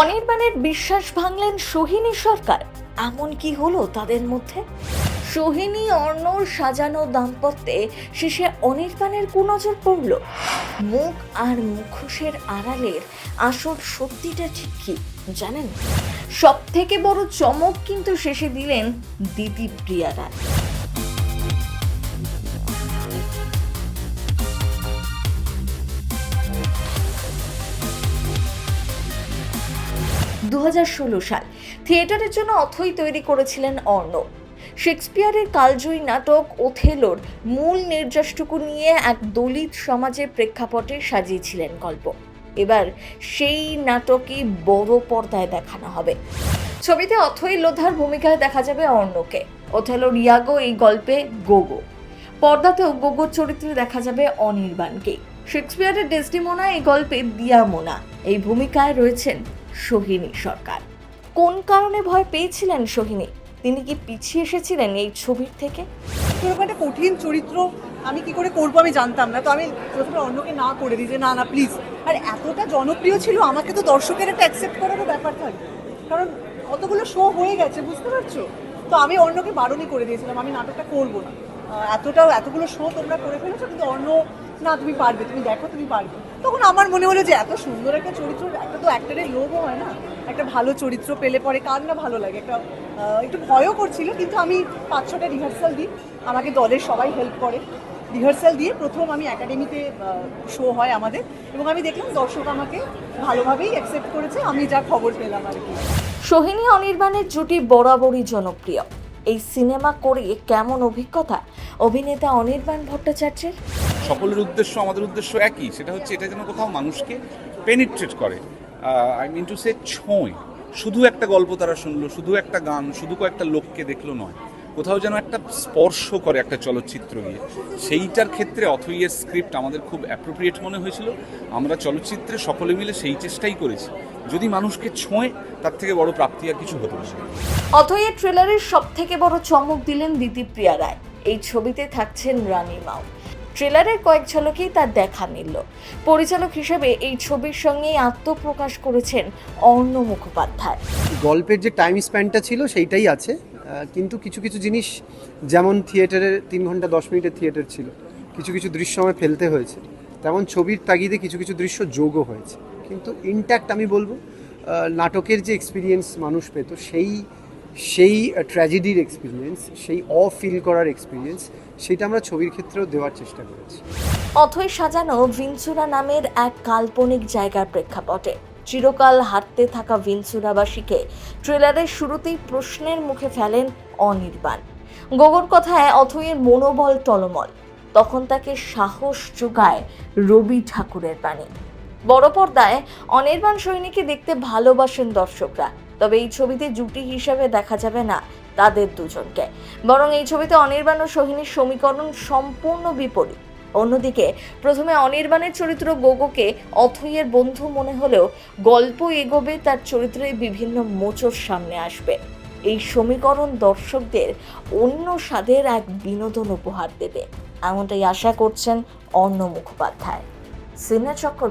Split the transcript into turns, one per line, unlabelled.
অনির্বাণের বিশ্বাস ভাঙলেন সোহিনী সরকার। এমন কি হলো তাদের মধ্যে? সোহিনী অর্ণর সাজানো দাম্পত্যে শেষে অনির্বাণের কুনজর পড়ল। মুখ আর মুখোশের আড়ালের আসল সত্যিটা ঠিক কি জানেন? সব থেকে বড় চমক কিন্তু শেষে দিলেন দিদি প্রিয়া রায় দু হাজার ষোলো সাল। থিয়েটারের জন্য অথই তৈরি করেছিলেন অর্ণব শেক্সপিয়ারের কালজয়ী নাটক ওথেলোর মূল নির্যাসটুকু নিয়ে এক দলিত সমাজের প্রেক্ষাপটে সাজিয়েছিলেন গল্প। এবার সেই নাটকই বড় পর্দায় দেখানো হবে। ছবিতে অথই লোধার ভূমিকায় দেখা যাবে অর্ণকে। ওথেলোর ইয়াগো এই গল্পে গোগো। পর্দাতেও গোগোর চরিত্রে দেখা যাবে অনির্বাণকে। শেক্সপিয়ারের ডেসডিমোনা এই গল্পে দিয়ামোনা। এই ভূমিকায় রয়েছেন সোহিনী সরকার। কোন কারণে ভয় পেয়েছিলেন সোহিনী? তিনি কি পিছিয়ে এসেছিলেন এই ছবির থেকে?
এরকম একটা কঠিন চরিত্র আমি কি করে করব আমি জানতাম না। তো আমি প্রথমে অন্যকে না করে দিই যে, না না প্লিজ আর এতটা জনপ্রিয় ছিল, আমাকে তো দর্শকের একটা অ্যাকসেপ্ট করারও ব্যাপার থাকবে কারণ কতগুলো শো হয়ে গেছে, বুঝতে পারছ? তো আমি অন্যকে বারণই করে দিয়েছিলাম, আমি নাটকটা করব না। আহ, এতটা এতগুলো শো তোমরা করে ফেলেছো কিন্তু অন্য না তুমি পারবে তুমি দেখো তুমি পারবে। তখন আমার মনে হলো যে এত সুন্দর একটা চরিত্র একটা তো অ্যাক্টারের লোভও হয় না। একটা ভালো চরিত্র পেলে পরে কার না ভালো লাগে? একটা একটু ভয়ও করছিল কিন্তু আমি পাঁচ ছটা রিহার্সাল দিই। আমাকে দলের সবাই হেল্প করে। রিহার্সাল দিয়ে প্রথম আমি একাডেমিতে শো হয় আমাদের। এবং আমি দেখলাম দর্শক আমাকে ভালোভাবেই অ্যাকসেপ্ট করেছে। আমি যা খবর পেলাম আর কি।
সোহিনী অনির্বাণের জুটি বরাবরই জনপ্রিয়। এই সিনেমা করে কেমন অভিজ্ঞতা? অভিনেতা অনির্বাণ ভট্টাচার্যের?
সকলের উদ্দেশ্য, আমাদের উদ্দেশ্য একই। সেটা হচ্ছে এটা যেন কোথাও মানুষকে পেনিট্রেট করে। আই মিন টু সে ছোঁয়। শুধু একটা গল্প তারা শুনলো, শুধু একটা গান, শুধু কয়েকটা লোককে দেখল নয়। কোথাও যেন একটা স্পর্শ করে একটা চলচ্চিত্র গিয়ে। সেইটার ক্ষেত্রে অথইয়ের স্ক্রিপ্ট আমাদের খুব অ্যাপ্রোপ্রিয়েট মনে হয়েছিল। আমরা চলচ্চিত্রে সকলে মিলে সেই চেষ্টাই করেছি। যদি মানুষকে ছোঁয় তার থেকে বড় প্রাপ্তি আর কিছু হতে পারে। না।
অথয়ের ট্রেলারের সব থেকে বড় চমক দিলেন দিতিপ্রিয়া রায়। এই ছবিতে থাকছেন রানী মাও। ট্রেলারের কয়েক ঝলকেই তার দেখা মিলল। পরিচালক হিসেবে এই ছবির সঙ্গে আত্মপ্রকাশ করেছেন অর্ণ মুখোপাধ্যায়।
গল্পের যে টাইম স্প্যানটা ছিল সেইটাই আছে। কিন্তু কিছু কিছু জিনিস যেমন থিয়েটারের তিন ঘণ্টা দশ মিনিটের থিয়েটার ছিল। কিছু কিছু দৃশ্য আমায় ফেলতে হয়েছে। তেমন ছবির তাগিদে কিছু কিছু দৃশ্য যোগও হয়েছে। কিন্তু ইনট্যাক্ট আমি বলব নাটকের যে এক্সপিরিয়েন্স মানুষ পেত, সেই সেই ট্র্যাজেডির এক্সপিরিয়েন্স সেই অ ফিল করার এক্সপিরিয়েন্স সেটা আমরা ছবির ক্ষেত্রেও দেওয়ার চেষ্টা করেছি।
অথই সাজানো ভিনচুরা নামের এক কাল্পনিক জায়গার প্রেক্ষাপটে। চিরকাল হাঁটতে থাকা ভিনচুরাবাসীকে ট্রেলারের শুরুতেই প্রশ্নের মুখে ফেলেন অনির্বাণ। গোগর কথায় অথইয়ের মনোবল টলমল। তখন তাকে সাহস যোগায় রবি ঠাকুরের বাণী। বড় পর্দায় অনির্বাণ সৈনিকে দেখতে ভালোবাসেন দর্শকরা। তবে এই ছবিতে জুটি হিসাবে দেখা যাবে না তাদের দুজনকে। বরং এই ছবিতে অনির্বাণ ও সোহিনীর সমীকরণ সম্পূর্ণ বিপরীত। অন্যদিকে প্রথমে অনির্বাণের চরিত্র গোগোকে অথইয়ের বন্ধু মনে হলেও গল্প এগোবে তার চরিত্রে বিভিন্ন মোচর সামনে আসবে। এই সমীকরণ দর্শকদের অন্য স্বাদের এক বিনোদন উপহার দেবে। এমনটাই আশা করছেন অন্য মুখোপাধ্যায়। Sinne Choco